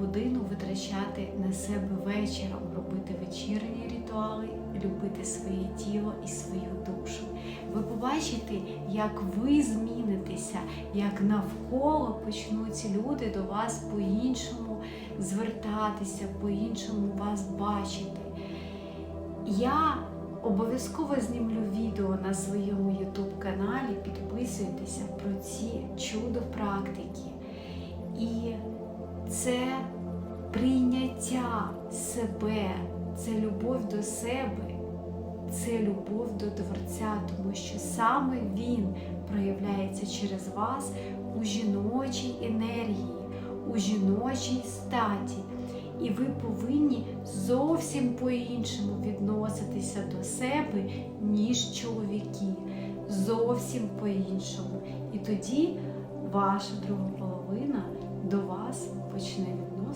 годину витрачати на себе вечором, робити вечірні ритуали, любити своє тіло і свою душу. Ви побачите, як ви змінитеся, як навколо почнуть люди до вас по-іншому звертатися, по-іншому вас бачити. Я обов'язково знімлю відео на своєму YouTube каналі. Підписуйтеся про ці чудо практики. Це прийняття себе, це любов до себе, це любов до Творця, тому що саме Він проявляється через вас у жіночій енергії, у жіночій статі. І ви повинні зовсім по-іншому відноситися до себе, ніж чоловіки. Зовсім по-іншому. І тоді ваша друга половина